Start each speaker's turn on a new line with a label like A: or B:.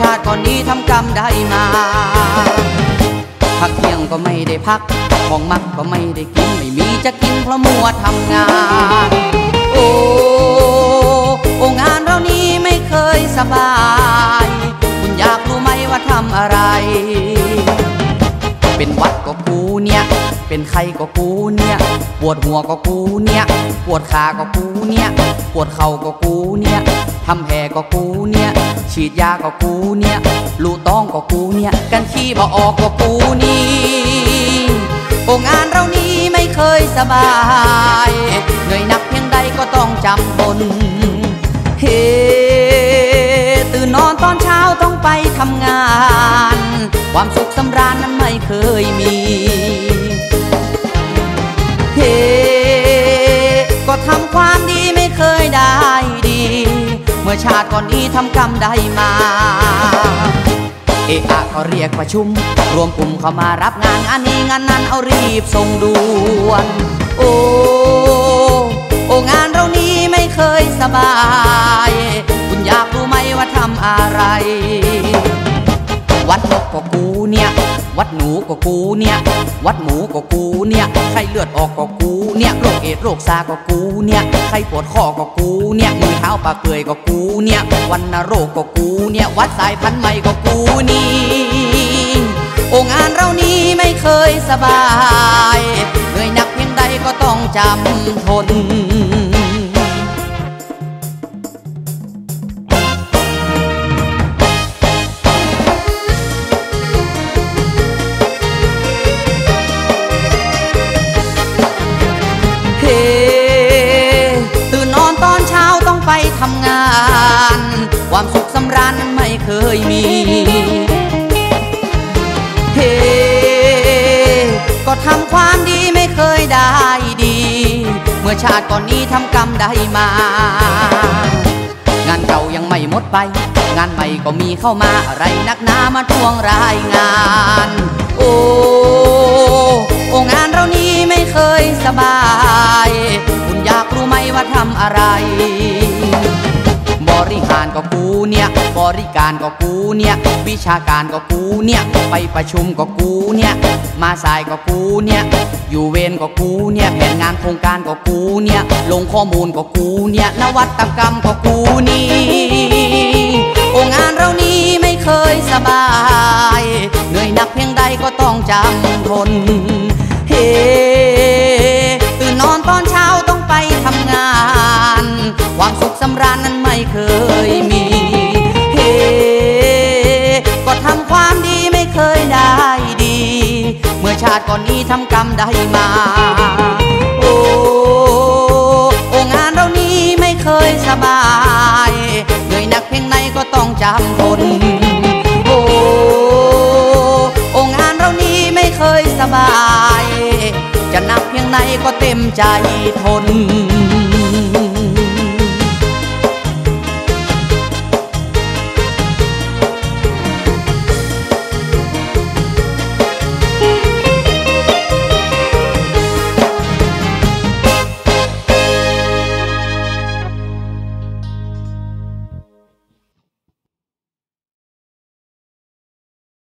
A: ชาติก่อนนี้ทำกรรมได้มา พักเที่ยงก็ไม่ได้พัก ของมักก็ไม่ได้กิน ไม่มีจะกินเพราะมัวทำงาน โอ้โองานเรานี้ไม่เคยสบาย คุณอยากรู้ไหมว่าทำอะไร เป็นไข้ก็กูเนี่ย ปวดหัวก็กูเนี่ย ปวดขาก็กูเนี่ย ปวดเข่าก็กูเนี่ยทำแผลก็กูเนี่ย ฉีดยาก็กูเนี่ย ลูต้องก็กูเนี่ย กันขี้บ่ออกก็กูนี่โองานเรานี้ไม่เคยสบาย เหนื่อยหนักเพียงใดก็ต้องจำทนเฮตื่นนอนตอนเช้าต้องไปทำงาน ความสุขสำราญนั้นไม่เคยมี มื่อชาติก่อนนี้ทำกรรมได้มา เอะอะก็เรียกประชุม รวมกลุ่มเข้ามารับงานงานนี้งานนั้นเอารีบส่งด่วน โอ้โองานเรานี้ไม่เคยสบาย คุณอยากรู้ไหมว่าทำอะไร วัดนกก็กูเนี่ย วัดหนูก็กูเนี่ย วัดหมูก็กูเนี่ยไข้เลือดออกก็กูเนี่ยโรคเอดโรคซาก็กูเนี่ยไข้ปวดข้อก็กูเนี่ยมือเท้าปากเปื่อยก็กูเนี่ยวันนโรคก็กูเนี่ยวัดสายพันธุ์ใหม่ก็กูนี่โองานเรานี้ไม่เคยสบายเหนื่อยหนักเพียงใดก็ต้องจำทน ทำงาน ความสุขสำราญนั้นไม่เคยมี เฮ ก็ทำความดีไม่เคยได้ดี เมื่อชาติก่อนนี้ทำกรรมได้มา งานเก่ายังไม่หมดไป งานใหม่ก็มีเข้ามาอะไรนักหนามาทวงรายงาน ริหารก็กูเนี่ย บริการก็กูเนี่ย วิชาการก็กูเนี่ย ไปประชุมก็กูเนี่ย มาสายก็กูเนี่ย อยู่เวรก็กูเนี่ย แผนงานโครงการก็กูเนี่ย ลงข้อมูลก็กูเนี่ย นวัตกรรมก็กูนี่โองานเรานี้ไม่เคยสบาย เหนื่อยหนักเพียงใดก็ต้องจำทน ติก่อนนี้ทำกรรมได้มา โอ้โองานเรานี้ไม่เคยสบายเหนื่อยหนักเพียงไหนก็ต้องจำทนโอ้โองานเรานี้ไม่เคยสบาย จะหนักเพียงไหนก็เต็มใจทน